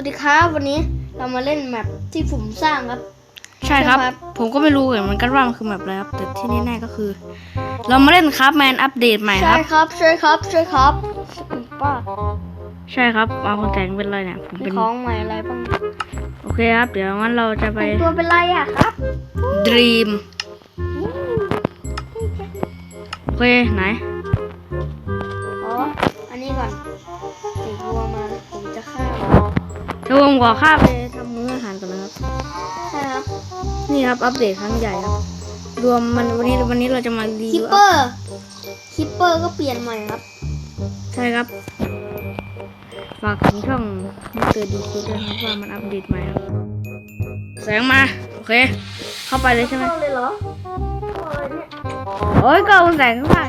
วัสดีครับวันนี้เรามาเล่นแมปที่ผมสร้างครับ ใช่ครับใช่ครับผมก็ไม่รู้เหมือนกันว่ามันคือแบบอะไรครับแต่ที่แน่ๆก็คือ เรามาเล่นครับแมนอัปเดตใหม่คใช่รับครับใช่ครับใช่ครับคุณป้าใช่ครับเอาคนแต่งเป็นอะไรเนี่ยผมมีเป็นของใหม่อะไรบ้างโอเคครับ เดี๋ยวงั้นเราจะไปแต่งตัวเป็นไรอะครับดีมโอเคไหน ดี๋ยวผมขอข้าไปทำมื้ออาหารก่อนนะครับใช่ครับนี่ครับอัปเดตครั้งใหญ่ครับ รวมมันวันนี้วันนี้เราจะมารีคิปวิวเปอร์คิปเปอร์ก็เปลี่ยนใหม่ครับ ใช่ครับ ฝากถึงช่องมิสเตอร์ดีคูด้วยนะครับว่ามันอัปเดตใหม่ครับแสงมา โอเค เข้าไปเลยใช่ไหมเข้าเลยเหรอเข้าอะไรเนี่ยโอ้ยก็คุณแสงข้างใน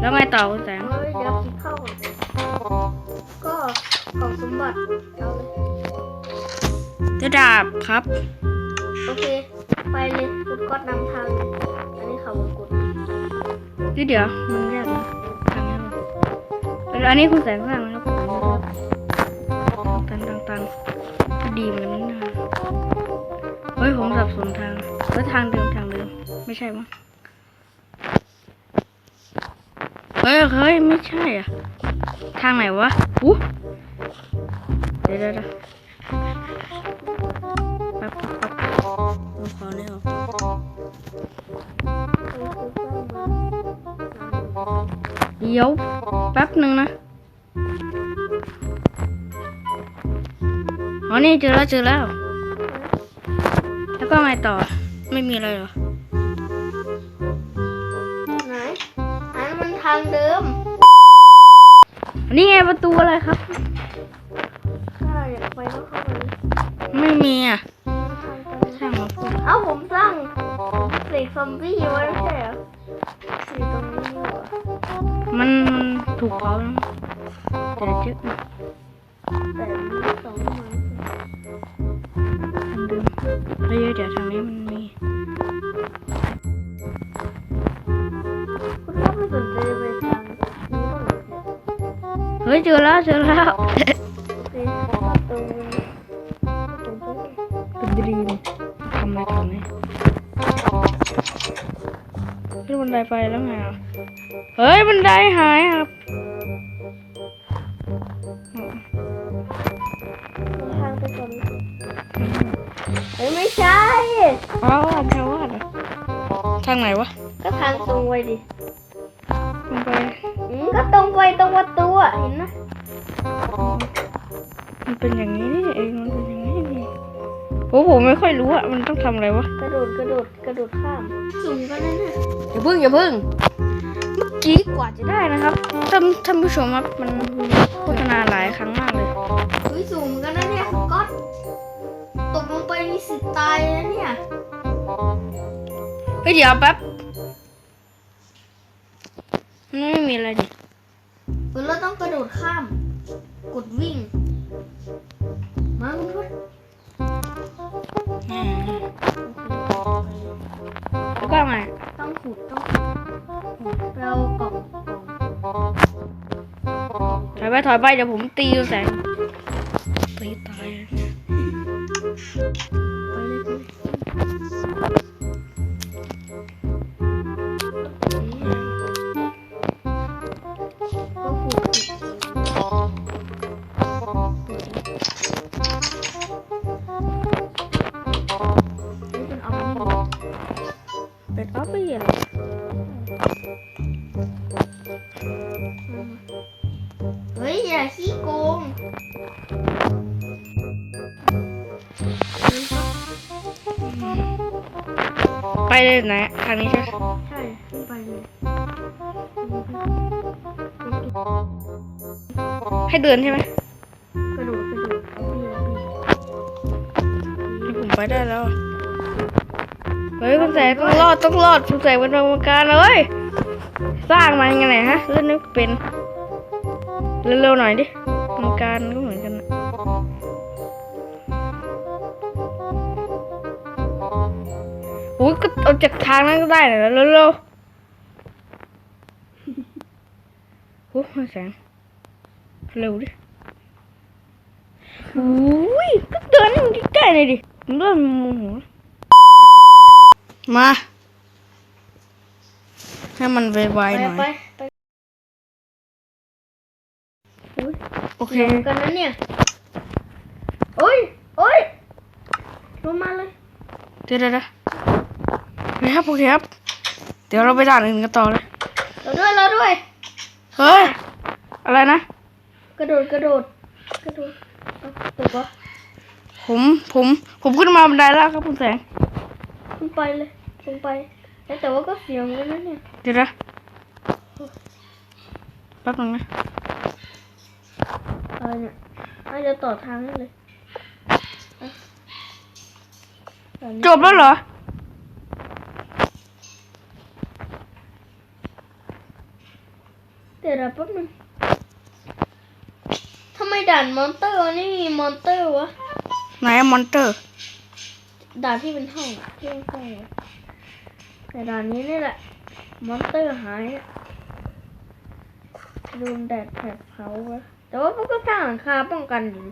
แล้วไงต่อคุณแสง เฮ้ยเดี๋ยวคิดเข้าก่อนก็ กล่องสมบัติเอาเลยจะดาบครับ โอเค ไปเลยคุณก๊อตนำทางเลยอันนี้เขาวงกดนี่เดี๋ยวมันยากนะทางนี้เลยแล้วอันนี้คุณแสงสร้างนะครับตันตันตันก็ดีเหมือนกันนะเฮ้ยผมสับสนทางเฮ้ยทางเดิมทางเดิมไม่ใช่มั้งเฮ้ยเฮ้ยไม่ใช่อะ ทางไหนวะอู้ เดี๋ยวเดี๋ยวเดี๋ยวแป๊บแป๊บแป๊บผมขอเนี่ยออกเดี๋ยวแป๊บหนึ่งนะอ๋อนี่เจอแล้วเจอแล้ว แล้วก็ไงต่อ ไม่มีอะไรเหรอ ไหน อันนั้นมันทางเดิมอันนี้ไงประตูอะไรครับถ้าอยาก ไปก็เข้าไปเลยไม่มีอะทางไปช่างมาพูดเอ้าผมสร้างเสกซอมบี้ไว้ไม่ใช่เหรอสีตรงนี้นี่หว่ามันถูกเผาแล้วแต่เจ๊กนะแต่มีสองมันทางเดิมเฮ้ยเดี๋ยวทางนี้มันมีคุณพ่อไม่สนใจไปทางนี้บ้างเหรอเนี่ยเฮ้ยเจอแล้วเจอแล้ว นบันไดไปแล้วไงอะเฮ้ยบันไดหายครับมีทางไปก่อนเฮ้ยไม่ใช่อ๋อแค่ว่าเหรอทางไหนวะก็ทางตรงไปดิลงไปอืมก็ตรงไปตรงประตูอะเห็นไหมมันเป็นอย่างนี้นี่เองมันเป็นอย่างนี้นี่ โอ้ผมไม่ค่อยรู้อะมันต้องทำอะไรวะกระโดดกระโดดกระโดดข้ามสุ่มกันเลยนะอย่าพึ่งอย่าพึ่งเมื่อกี้กว่าจะได้นะครับท่านท่านผู้ชมครับมันโฆษณาหลายครั้งมากเลยเฮ้ยสุ่มกันนะเนี่ยคุณก๊อตตกลงไปมีสิทธิ์ตายนะเนี่ยเฮ้ยเดี๋ยวแป๊บมันไม่มีอะไรดิเฮ้ยเราต้องกระโดดข้าม กดวิ่ง มาคุณก๊อต ล้วก็มาต้องขุดต้องขุดเรากล่องกล่องถอยไปถอยไปเดี๋ยวผมตีแสง เป็นออฟฟี่เหรอเฮ้ยอย่าขี้โกงไปเลยไหนทางนี้ใช่ไหมใช่ขึ้นไปเลยให้เดินใช่ไหมกระโดดกระโดดเอาพี่เอาพี่นี่ผมไปได้แล้ว เฮ้ยคุณแสงต้องรอดต้องรอดคุณแสงเป็นกรรมการเลยสร้างมายังไงฮะเล่นไม่เป็นเร็วๆหน่อยดิกรรมการก็เหมือนกันนะโอ้ยก็เอาจากทางนั้นก็ได้นะเร็วๆโอ้ยคุณแสงเร็วดิอุ้ยก็เดินมันใกล้ๆเลยดิเริ่มโมโห มา ให้มันไวไปๆหน่อย ไปไปอุ้ยโอเคเสียวกันนะเนี่ย โอ้ย โอ้ยลงมาเลย เดี๋ยวเดี๋ยวเดี๋ยวโอเคครับโอเคครับ เดี๋ยวเราไปด่านอื่นกันต่อเลยเราด้วยเราด้วย เฮ้ย อะไรนะ กระโดดกระโดด กระโดดเอาตกวะผม ผม ผมขึ้นมาบันไดแล้วครับคุณแสงลงไปเลย ลงไปแต่แต่ว่าก็เสียวเหมือนกันนะเนี่ยเดี๋ยวนะแป๊บนึงนะอะไรเนี่ยให้จะต่อทางให้เลยอะแบบนี้จบแล้วเหรอเดี๋ยวนะแป๊บนึงทำไมด่านมอนเตอร์วันนี้มีมอนเตอร์วะ ไหนมอนเตอร์ ด่านที่เป็นห้องอะที่เป็นห้อง อะแต่ด่านนี้นี่แหละ มอนเตอร์หายโดนแดดแผดเผาแต่ว่าพวกก็สร้างหลังคาป้องกันอยู่